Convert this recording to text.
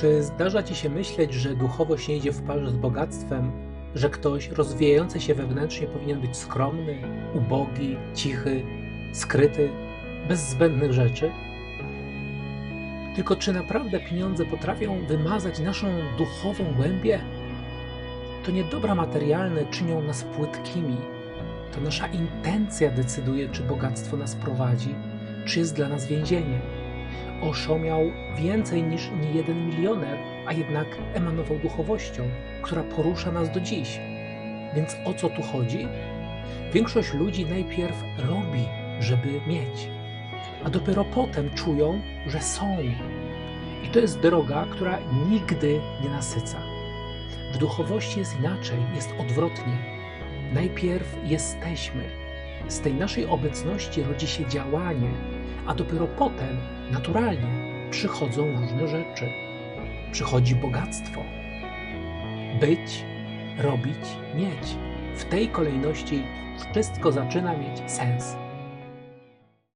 Czy zdarza ci się myśleć, że duchowość nie idzie w parze z bogactwem, że ktoś rozwijający się wewnętrznie powinien być skromny, ubogi, cichy, skryty, bez zbędnych rzeczy? Tylko czy naprawdę pieniądze potrafią wymazać naszą duchową głębię? To nie dobra materialne czynią nas płytkimi. To nasza intencja decyduje, czy bogactwo nas prowadzi, czy jest dla nas więzienie. Osho miał więcej niż niejeden milioner, a jednak emanował duchowością, która porusza nas do dziś. Więc o co tu chodzi? Większość ludzi najpierw robi, żeby mieć, a dopiero potem czują, że są. I to jest droga, która nigdy nie nasyca. W duchowości jest inaczej, jest odwrotnie. Najpierw jesteśmy. Z tej naszej obecności rodzi się działanie, a dopiero potem, naturalnie, przychodzą różne rzeczy. Przychodzi bogactwo. Być, robić, mieć. W tej kolejności wszystko zaczyna mieć sens.